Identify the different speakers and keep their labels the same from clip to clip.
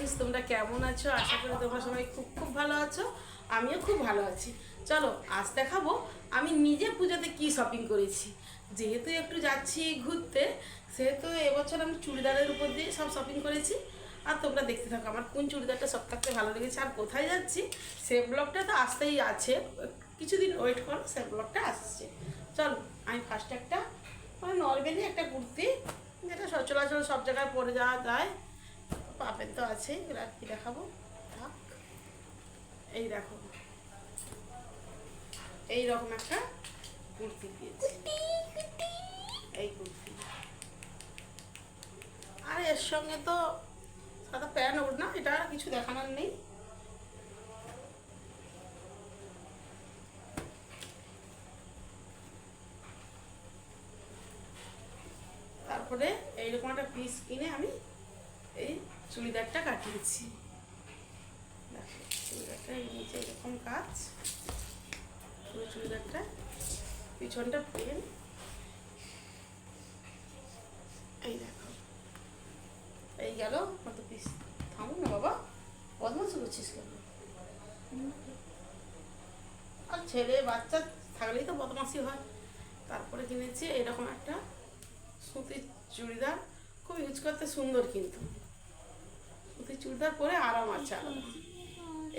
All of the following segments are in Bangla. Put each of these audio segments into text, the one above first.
Speaker 1: ফ্রেন্ডস তোমরা কেমন আছো? আশা করি তোমরা সবাই খুব খুব ভালো আছো। আমিও খুব ভালো আছি। চলো, আজ দেখাবো আমি নিজে পুজোতে কি শপিং করেছি। যেহেতু একটু যাচ্ছি ঘুরতে, সেহেতু এবছর আমি চুড়িদারের উপর দিয়ে সব শপিং করেছি। আর তোমরা দেখতে থাকো, আমার কোন চুড়িদারটা সব থাকতে ভালো লেগেছে আর কোথায় যাচ্ছি, সে ব্লগটা তো আসতেই আছে। কিছুদিন ওয়েট করো, সে ব্লগটা আসছে। চলো, আমি ফার্স্ট একটা মানে নর্মালি একটা কুর্তি, যেটা সচরাচর সব জায়গায় পরে যাওয়া যায়। পাবেন তো আছে এবার কি দেখাবো? থাক। এই দেখো। এই রকম একটা কুর্তি দিয়েছি। এই কুর্তি। আর এর সঙ্গে তো সাদা প্যান্ট ওর না এটা আর কিছু দেখানোর নেই। তারপরে এইরকম একটা পিস কিনে আমি এই চুড়িদারটা কাটিয়েছি। দেখো, চুড়িদারটা নিচে এরকম কাজ। পুরো চুড়িদারটা পিছনটা প্লেন এই দেখো, এই গেল কত পিস। থামো না বাবা বদমাস করছিস কেন? আর ছেলে, বাচ্চা থাকলেই তো বদমাসি হয়। তারপরে কিনেছি এরকম একটা সুতির চুড়িদার, খুব ইউজ করতে সুন্দর কিন্তু। সুতির চুড়িদার পরে আরাম আছে আলাদা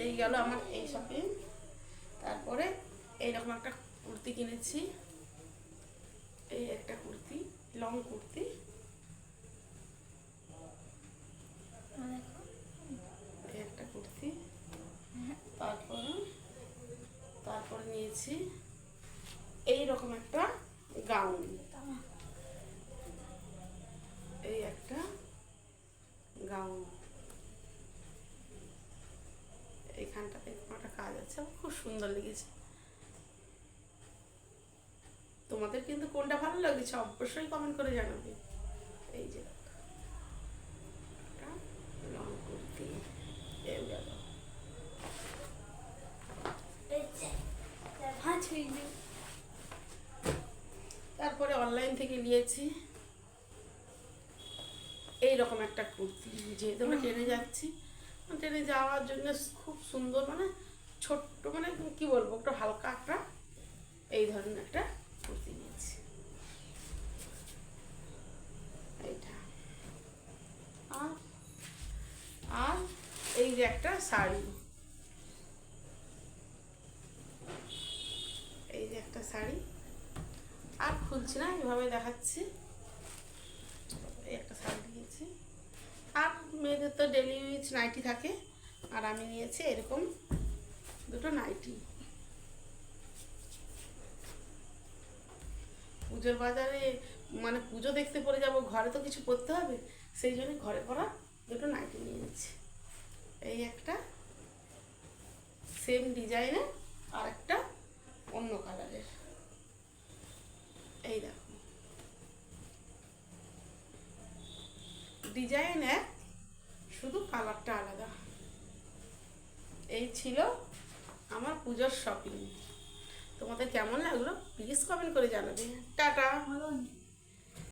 Speaker 1: এই গেল আমার এই শপিং তারপরে এইরকম একটা কুর্তি কিনেছি। এই একটা কুর্তি লং কুর্তি। একটা কুর্তি। তারপরে তারপরে নিয়েছি। এই রকম একটা গাউন এই একটা গাউন এইখানটাতে এরকম আছে আমার খুব সুন্দর লেগেছে। তোমাদের কিন্তু কোনটা ভালো লেগেছে অবশ্যই কমেন্ট করে জানাবে। এই যে, তারপরে অনলাইন থেকে নিয়েছি। এই রকম একটা কুর্তি যেহেতু আমরা ট্রেনে যাচ্ছি। ট্রেনে যাওয়ার জন্য খুব সুন্দর মানে ছোট্ট মানে কি বলব, একটু হালকা একটা এই ধরনের একটা কুর্তি নিয়েছি। এইটা। আর আর এই যে একটা শাড়ি। এই যে একটা শাড়ি। আর খুলছি না এভাবে দেখাচ্ছি। এই একটা শাড়ি নিয়েছি। আর মেয়েদের তো ডেলি ইউজ নাইটি থাকে। আর আমি নিয়েছি এরকম দুটো নাইটি পুজোর বাজারে মানে পুজো দেখতে পড়ে যাব, ঘরে তো কিছু করতে হবে, সেই জন্য ঘরে পরা দুটো নাইটি নিয়ে নিচ্ছি। এই একটা সেম ডিজাইনের আর একটা অন্য কালারের এই দেখো। ডিজাইন এক শুধু কালারটা আলাদা। এই ছিল পুজোর শপিং তোমাদের কেমন লাগল? প্লিজ কমেন্ট করে জানাবে। টাটা।